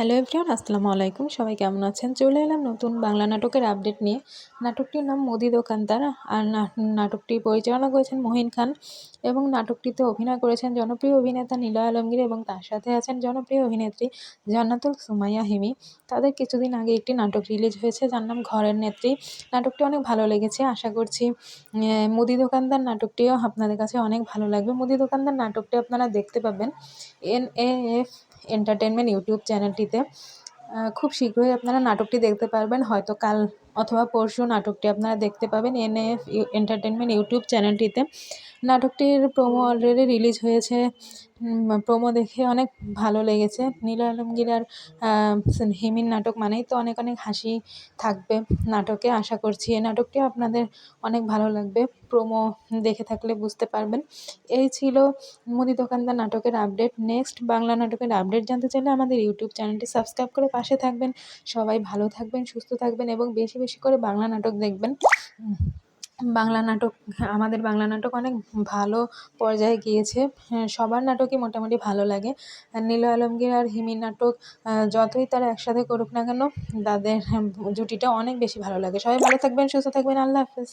Hello everyone, আসসালামু আলাইকুম। সবাই কেমন আছেন? চলে এলাম নতুন বাংলা নাটকের আপডেট নিয়ে। নাটকটির নাম মোদি দোকানদার, আর নাটকটি পরিচালনা করেছেন মহিন খান এবং নাটকটিতে অভিনয় করেছেন জনপ্রিয় অভিনেতা নীলা আলমগীর এবং তার সাথে আছেন জনপ্রিয় অভিনেত্রী জান্নাতুল সুমাইয়া হিমি। তাদের কিছুদিন আগে একটি নাটক রিলিজ হয়েছে, যার নাম ঘরের নেত্রী। নাটকটি অনেক ভালো লেগেছে, আশা করছি মুদি দোকানদার নাটকটিও আপনাদের কাছে অনেক ভালো লাগবে। মুদি দোকানদার নাটকটি আপনারা দেখতে পাবেন। N A F entertainment YouTube চ্যানেলটিতে খুব শীঘ্রই আপনারা নাটকটি দেখতে পারবেন। হয়তো কাল অথবা পরশু নাটকটি আপনারা দেখতে পাবেন এন এফ এন্টারটেনমেন্ট ইউটিউব চ্যানেলটিতে। নাটকটির প্রোমো অলরেডি রিলিজ হয়েছে। প্রোমো দেখে অনেক ভালো লেগেছে। নীল আলমগীর আর হিমির নাটক মানেই তো অনেক অনেক হাসি থাকবে নাটকে, আশা করছি। এই নাটকটি আপনাদের অনেক ভালো লাগবে। প্রোমো দেখে থাকলে বুঝতে পারবেন। এই ছিল মুদি দোকানদার নাটকের আপডেট নেক্সট বাংলা নাটকের আপডেট জানতে চাইলে আমাদের ইউটিউব চ্যানেলটি সাবস্ক্রাইব করে পাশে থাকবেন। সবাই ভালো থাকবেন, সুস্থ থাকবেন এবং বেশি বেশি করে বাংলা নাটক দেখবেন। বাংলা নাটক আমাদের বাংলা নাটক অনেক ভালো পর্যায়ে গিয়েছে। হ্যাঁ, সবার নাটকই মোটামুটি ভালো লাগে। নীল আলমগীর আর হিমির নাটক যতই তারা একসাথে করুক না কেন তাদের হ্যাঁ, জুটিটা অনেক বেশি ভালো লাগে। সবাই ভালো থাকবেন সুস্থ থাকবেন। আল্লাহ হাফেজ।